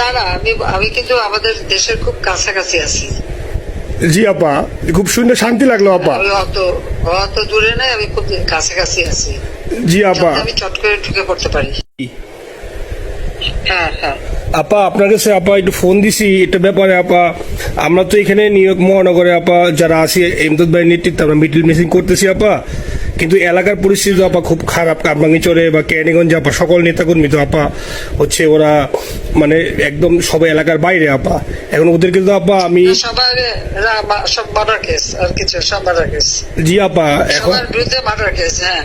না না আমি আমি কিন্তু আমাদের দেশের খুব কাছাকাছি আছি। জি আপা খুব শুনে শান্তি লাগল আপা। আমি অত অত দূরে নাই আমি খুব কাছাকাছি আছি। জি আপা। আমি চট করে ঢুকে পড়তে পারি। হ্যাঁ হ্যাঁ। আপা আপনার কাছে আপা একটু ফোন দিছি এটা ব্যাপারে আপা। আমরা তো এখানে নিউ ইয়র্ক মহানগরে আপা যারা আছি এমদাদ ভাই নেতৃত্বে আমরা মিডিল মিসিং করতেছি আপা। কিন্তু এলাকার পরিস্থিতি তো আপা খুব খারাপ। কারবাঙ্গিচরে বা ক্যানিগঞ্জ আপা সকল নেতাকর্মী তো আপা হচ্ছে ওরা মানে একদম সব এলাকার বাইরে আপা। এখন ওদের কিন্তু আপা আমি জি আপা এখন বিরুদ্ধে মার্ডার কেস হ্যাঁ।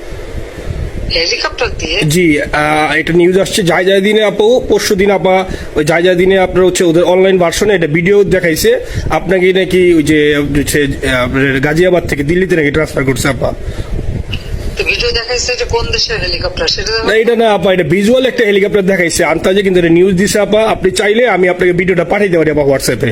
হেলিকপ্টার দিয়ে? জি এটা নিউজ আসছে যাই যাই দিনে আপু পরশু দিন আপা ওই যাই যাই দিনে আপনার হচ্ছে ওদের অনলাইন ভার্সনে এটা ভিডিও দেখাইছে। আপনাকে নাকি ওই যে হচ্ছে গাজিয়াবাদ থেকে দিল্লিতে নাকি ট্রান্সফার করছে আপা। ভিডিও দেখাইছে যে কোন দেশের হেলিকপ্টার সেটা না এটা না আপা এটা ভিজুয়াল একটা হেলিকপ্টার দেখাইছে। আন্তাজে কিন্তু এটা নিউজ দিছে আপা। আপনি চাইলে আমি আপনাকে ভিডিওটা পাঠিয়ে দেবো আপা হোয়াটসঅ্যাপে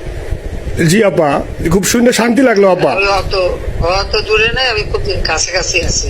জি আপা। খুব শুনে শান্তি লাগল আপা। তো দূরে নাই আমি খুব কাছাকাছি আছি।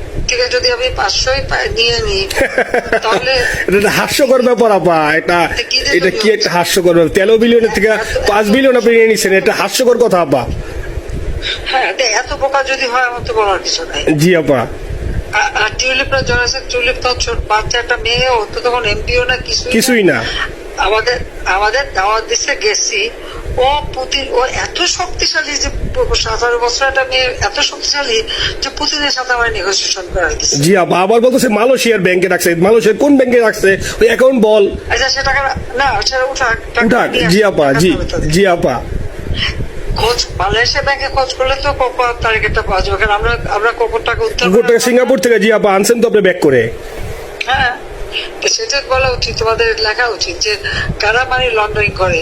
থেকে যদি আমি পাঁচশোই নিয়ে নিই তাহলে এটা হাস্যকর ব্যাপার আপা। এটা এটা কি একটা হাস্যকর ব্যাপার? তেরো বিলিয়নের থেকে পাঁচ বিলিয়ন আপনি নিয়ে নিচ্ছেন এটা হাস্যকর কথা আপা। হ্যাঁ এত বোকা যদি হয় আমার তো বলার কিছু নাই। জি আপা। আর টিউলিপরা জড়াছে টিউলিপ তো ছোট বাচ্চা একটা মেয়ে ও তো তখন এমপিও না কিছুই কিছুই না। আমাদের আমাদের দাওয়াত দিচ্ছে গেছি। ও পুতিন ও এত শক্তিশালী যে সতেরো বছর একটা মেয়ে এত শক্তিশালী যে পুতিনের সাথে আমার নেগোসিয়েশন করাই দিচ্ছে জি আপা আবার বলতেছে মালয়েশিয়ার ব্যাংকে রাখছে। মালয়েশিয়ার কোন ব্যাংকে রাখছে? ওই অ্যাকাউন্ট বল। আচ্ছা সে টাকা না সেটা উঠাক টাকা উঠাক জি আপা টাকা জি জি আপা। খোঁজ মালয়েশিয়া ব্যাংকে খোঁজ করলে তো কত তারিখটা পাওয়া যাবে। কারণ আমরা আমরা কখন টাকা উদ্ধার সিঙ্গাপুর থেকে সিঙ্গাপুর থেকে জি আপা আনছেন তো আপনি ব্যাক করে। হ্যাঁ। তো সেটা বলা উচিত তোমাদের লেখা উচিত যে কারা মানি লন্ডারিং করে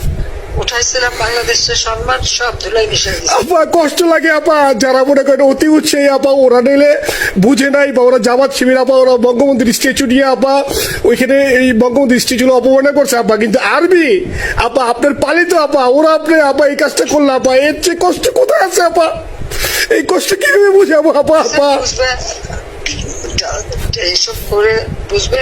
উঠাইছিলাম বাংলাদেশের সম্মান সব ধুলাই মিশে আপা কষ্ট লাগে আপা। যারা মনে করেন অতি উৎসাহী আপা ওরা নিলে বুঝে নাই বা ওরা জামাত শিবির আপা ওরা বঙ্গবন্ধুর স্ট্যাচু নিয়ে আপা ওইখানে এই স্ট্যাচু করছে আপা। কিন্তু আরবি আপা আপনার পালিত আপা ওরা আপনি আপা এই কাজটা করল আপা এর চেয়ে কষ্ট কোথায় আছে আপা? এই কষ্ট কীভাবে বুঝাবো আপা আপা? এইসব করে বুঝবে?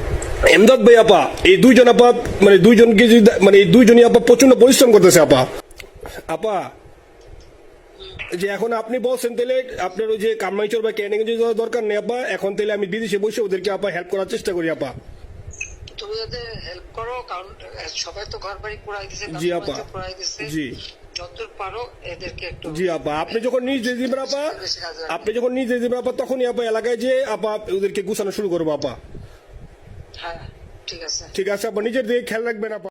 এমদাদ ভাই আপা এই দুইজন আপা মানে দুইজনকে যদি মানে এই দুইজনই আপা প্রচণ্ড পরিশ্রম করতেছে আপা আপা যে এখন আপনি বলছেন তাহলে আপনার ওই যে কামাইচর বা ক্যানিং যাওয়ার দরকার নেই আপা এখন তাহলে আমি বিদেশে বসে ওদেরকে আপা হেল্প করার চেষ্টা করি আপা তুমি ওদের হেল্প করো কারণ সবাই তো ঘর বাড়ি পুরাই দিছে জি, আপা। জি। পারো এদেরকে একটু জি আপা আপনি যখন নিজ দিয়ে দিবেন আপা। আপনি যখন নিজ দিয়ে দিবেন আপা তখনই আপা এলাকায় যে আপা ওদেরকে গুছানো শুরু করব আপা ঠিক আছে ঠিক আছে আপা নিজের দিকে খেয়াল রাখবেন আপা